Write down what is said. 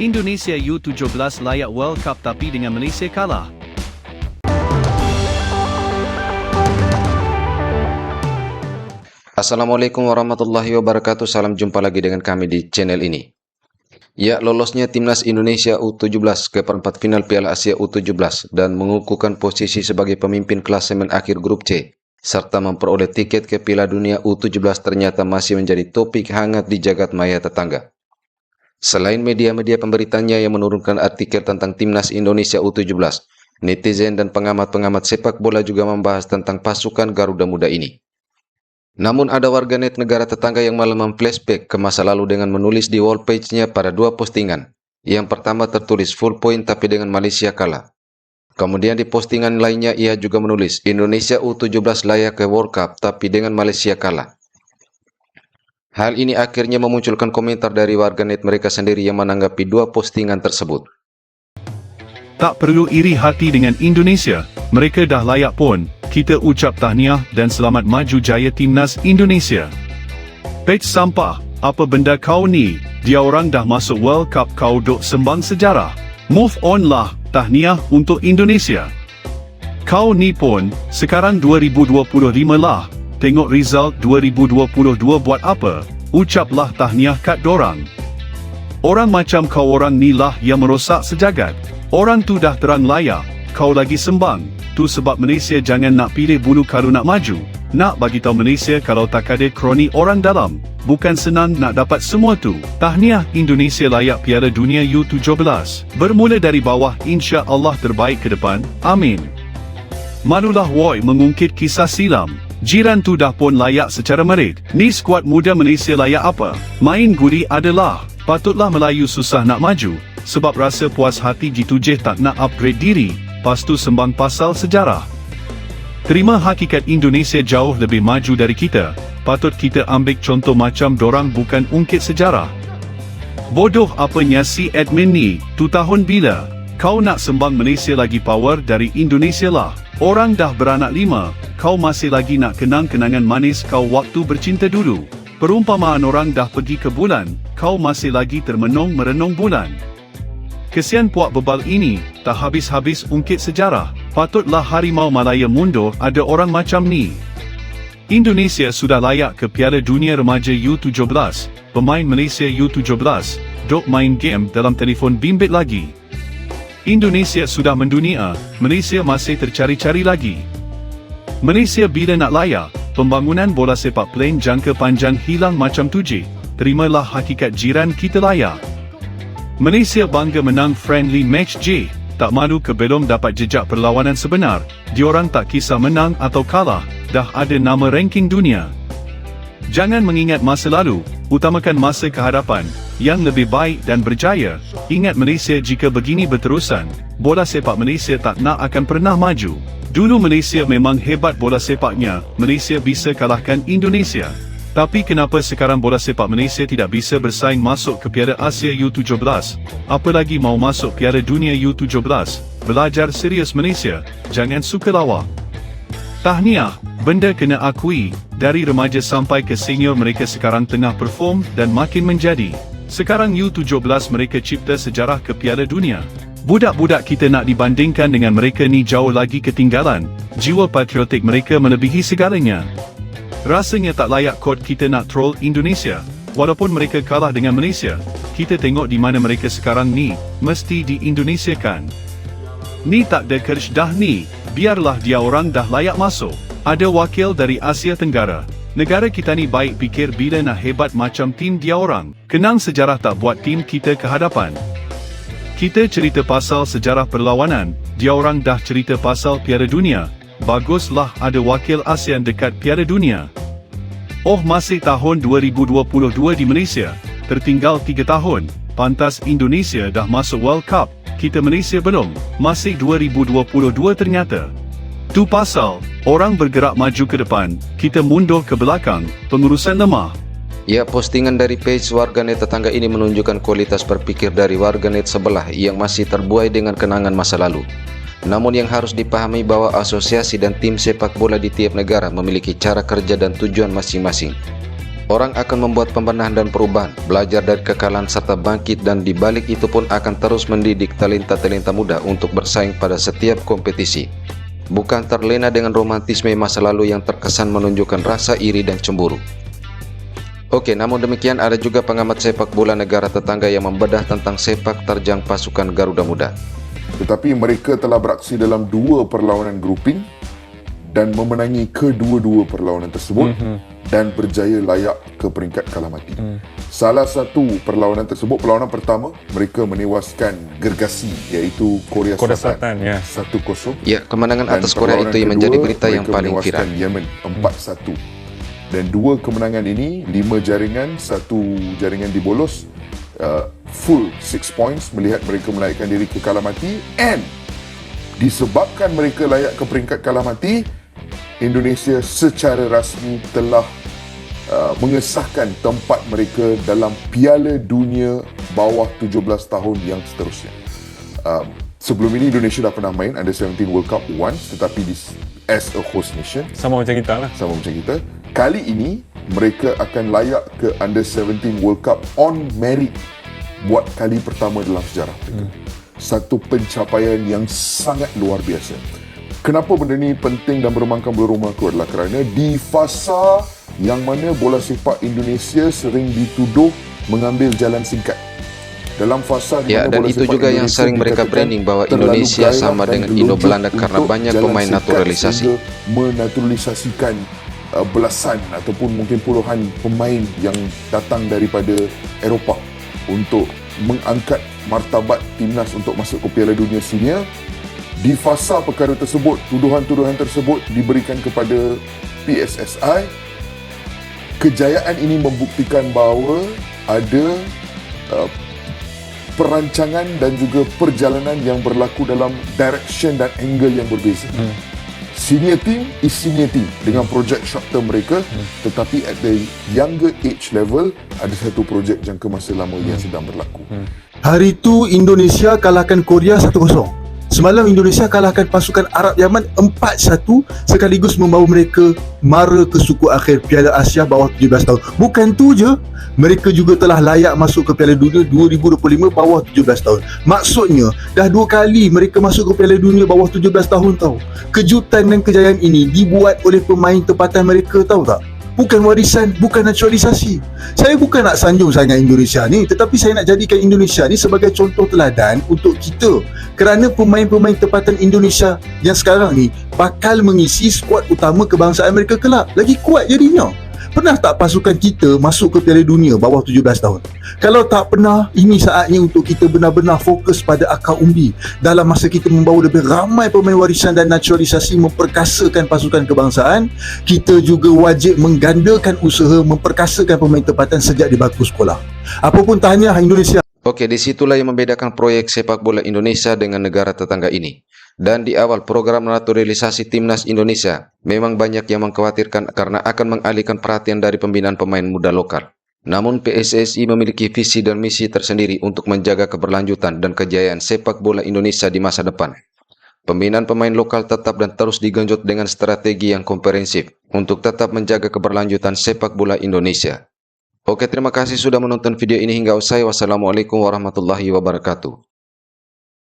Indonesia U17 layak World Cup tapi dengan Malaysia kalah. Assalamualaikum warahmatullahi wabarakatuh. Salam jumpa lagi dengan kami di channel ini. Ya, lolosnya timnas Indonesia U17 ke perempat final Piala Asia U17 dan mengukuhkan posisi sebagai pemimpin klasemen akhir grup C serta memperoleh tiket ke Piala Dunia U17 ternyata masih menjadi topik hangat di jagat maya tetangga. Selain media-media pemberitanya yang menurunkan artikel tentang timnas Indonesia U17, netizen dan pengamat-pengamat sepak bola juga membahas tentang pasukan Garuda Muda ini. Namun ada warganet negara tetangga yang malah memflashback ke masa lalu dengan menulis di wall page-nya pada dua postingan. Yang pertama tertulis full point tapi dengan Malaysia kalah. Kemudian di postingan lainnya ia juga menulis Indonesia U17 layak ke World Cup tapi dengan Malaysia kalah. Hal ini akhirnya memunculkan komentar dari warganet mereka sendiri yang menanggapi dua postingan tersebut. Tak perlu iri hati dengan Indonesia, mereka dah layak pun, kita ucap tahniah dan selamat maju jaya timnas Indonesia. Page sampah, apa benda kau ni? Dia orang dah masuk World Cup kau duk sembang sejarah. Move on lah, tahniah untuk Indonesia. Kau ni pun, sekarang 2025 lah. Tengok result 2022 buat apa? Ucaplah tahniah kat dorang. Orang macam kau orang ni lah yang merosak sejagat. Orang tu dah terang layak, kau lagi sembang. Tu sebab Malaysia jangan nak pilih bulu kalau nak maju. Nak bagi tahu Malaysia kalau tak ada kroni orang dalam. Bukan senang nak dapat semua tu. Tahniah Indonesia layak Piala Dunia U17. Bermula dari bawah insya Allah terbaik ke depan. Amin. Malulah Woy mengungkit kisah silam. Jiran tu dah pun layak secara merit. Ni skuad muda Malaysia layak apa? Main guri adalah. Patutlah Melayu susah nak maju. Sebab rasa puas hati G7 tak nak upgrade diri pastu sembang pasal sejarah. Terima hakikat Indonesia jauh lebih maju dari kita, patut kita ambil contoh macam dorang bukan ungkit sejarah. Bodoh apanya si admin ni, tu tahun bila? Kau nak sembang Malaysia lagi power dari Indonesia lah. Orang dah beranak lima, kau masih lagi nak kenang kenangan manis kau waktu bercinta dulu. Perumpamaan orang dah pergi ke bulan, kau masih lagi termenung merenung bulan. Kesian puak bebal ini, tak habis-habis ungkit sejarah. Patutlah Harimau Malaya mundur ada orang macam ni. Indonesia sudah layak ke Piala Dunia Remaja U17. Pemain Malaysia U17, dok main game dalam telefon bimbit lagi. Indonesia sudah mendunia, Malaysia masih tercari-cari lagi. Malaysia bila nak layak, pembangunan bola sepak plain jangka panjang hilang macam tuji. Terimalah hakikat jiran kita layak. Malaysia bangga menang friendly match J. Tak malu ke belum dapat jejak perlawanan sebenar. Diorang tak kisah menang atau kalah, dah ada nama ranking dunia. Jangan mengingat masa lalu, utamakan masa kehadapan, yang lebih baik dan berjaya. Ingat Malaysia jika begini berterusan, bola sepak Malaysia tak nak akan pernah maju. Dulu Malaysia memang hebat bola sepaknya, Malaysia bisa kalahkan Indonesia. Tapi kenapa sekarang bola sepak Malaysia tidak bisa bersaing masuk ke Piala Asia U17? Apalagi mau masuk Piala Dunia U17? Belajar serius Malaysia, jangan suka lawa. Tahniah, benda kena akui, dari remaja sampai ke senior mereka sekarang tengah perform dan makin menjadi. Sekarang U17 mereka cipta sejarah ke Piala Dunia. Budak-budak kita nak dibandingkan dengan mereka ni jauh lagi ketinggalan. Jiwa patriotik mereka melebihi segalanya. Rasanya tak layak kod kita nak troll Indonesia. Walaupun mereka kalah dengan Malaysia, kita tengok di mana mereka sekarang ni, mesti di Indonesia kan. Ni tak ada kerj dah ni, biarlah dia orang dah layak masuk. Ada wakil dari Asia Tenggara. Negara kita ni baik fikir bila nak hebat macam tim dia orang. Kenang sejarah tak buat tim kita ke hadapan. Kita cerita pasal sejarah perlawanan, dia orang dah cerita pasal Piala Dunia, baguslah ada wakil ASEAN dekat Piala Dunia. Oh masih tahun 2022 di Malaysia, tertinggal 3 tahun, pantas Indonesia dah masuk World Cup, kita Malaysia belum, masih 2022 ternyata. Tu pasal, orang bergerak maju ke depan, kita mundur ke belakang, pengurusan lemah. Ya, postingan dari page warganet tetangga ini menunjukkan kualitas berpikir dari warganet sebelah yang masih terbuai dengan kenangan masa lalu. Namun yang harus dipahami bahwa asosiasi dan tim sepak bola di tiap negara memiliki cara kerja dan tujuan masing-masing. Orang akan membuat pembenahan dan perubahan, belajar dari kekalahan serta bangkit dan di balik itu pun akan terus mendidik talenta-talenta muda untuk bersaing pada setiap kompetisi. Bukan terlena dengan romantisme masa lalu yang terkesan menunjukkan rasa iri dan cemburu. Oke, namun demikian ada juga pengamat sepak bola negara tetangga yang membedah tentang sepak terjang pasukan Garuda Muda. Tetapi mereka telah beraksi dalam dua perlawanan grouping dan memenangi kedua-dua perlawanan tersebut mm-hmm. dan berjaya layak ke peringkat kalah mati. Mm. Salah satu perlawanan tersebut, perlawanan pertama, mereka menewaskan gergasi iaitu Korea, Korea Selatan, Selatan ya. 1-0. Ya, kemenangan Dan atas Korea itu yang kedua, menjadi berita yang paling viral. Yemen 4-1. Dan dua kemenangan ini, lima jaringan, satu jaringan dibolos, uh, full six points melihat mereka menaikkan diri ke kalah mati and disebabkan mereka layak ke peringkat kalah mati, Indonesia secara rasmi telah uh, mengesahkan tempat mereka dalam Piala Dunia bawah 17 tahun yang seterusnya. Um, sebelum ini Indonesia dah pernah main Under 17 World Cup once tetapi di, as a host nation Sama macam kita lah. sama macam kita. Kali ini mereka akan layak ke Under 17 World Cup on merit buat kali pertama dalam sejarah mereka. Hmm. Satu pencapaian yang sangat luar biasa. Kenapa benda ni penting dan berumangkan bola rumahku adalah kerana di fasa yang mana bola sepak Indonesia sering dituduh mengambil jalan singkat. Dalam fasa di Ya, mana dan bola itu juga yang Indonesia sering mereka branding bahwa terlalu Indonesia sama dengan gelunjut Indo-Belanda karena banyak pemain naturalisasi. menaturalisasikan uh, belasan ataupun mungkin puluhan pemain yang datang daripada Eropah untuk mengangkat martabat timnas untuk masuk ke Piala Dunia Senior. Di fasa perkara tersebut, tuduhan-tuduhan tersebut diberikan kepada PSSI. Kejayaan ini membuktikan bahawa ada uh, perancangan dan juga perjalanan yang berlaku dalam direction dan angle yang berbeza. Hmm. Senior team is senior team dengan projek short term mereka hmm. tetapi at the younger age level ada satu projek jangka masa lama hmm. yang sedang berlaku. Hmm. Hari itu Indonesia kalahkan Korea 1-0. Semalam Indonesia kalahkan pasukan Arab Yaman 4-1 sekaligus membawa mereka mara ke suku akhir Piala Asia bawah 17 tahun. Bukan tu je, mereka juga telah layak masuk ke Piala Dunia 2025 bawah 17 tahun. Maksudnya, dah dua kali mereka masuk ke Piala Dunia bawah 17 tahun tau. Kejutan dan kejayaan ini dibuat oleh pemain tempatan mereka tahu tak? Bukan warisan, bukan naturalisasi. Saya bukan nak sanjung sangat Indonesia ni, tetapi saya nak jadikan Indonesia ni sebagai contoh teladan untuk kita. Kerana pemain-pemain tempatan Indonesia yang sekarang ni bakal mengisi skuad utama kebangsaan mereka kelak. Lagi kuat jadinya. Pernah tak pasukan kita masuk ke Piala Dunia bawah 17 tahun? Kalau tak pernah, ini saatnya untuk kita benar-benar fokus pada akar umbi dalam masa kita membawa lebih ramai pemain warisan dan naturalisasi memperkasakan pasukan kebangsaan, kita juga wajib menggandakan usaha memperkasakan pemain tempatan sejak di bangku sekolah. Apapun tahniah Indonesia Oke, disitulah yang membedakan proyek sepak bola Indonesia dengan negara tetangga ini. Dan di awal program naturalisasi timnas Indonesia, memang banyak yang mengkhawatirkan karena akan mengalihkan perhatian dari pembinaan pemain muda lokal. Namun PSSI memiliki visi dan misi tersendiri untuk menjaga keberlanjutan dan kejayaan sepak bola Indonesia di masa depan. Pembinaan pemain lokal tetap dan terus digenjot dengan strategi yang komprehensif untuk tetap menjaga keberlanjutan sepak bola Indonesia. Oke, terima kasih sudah menonton video ini hingga usai. Wassalamualaikum warahmatullahi wabarakatuh.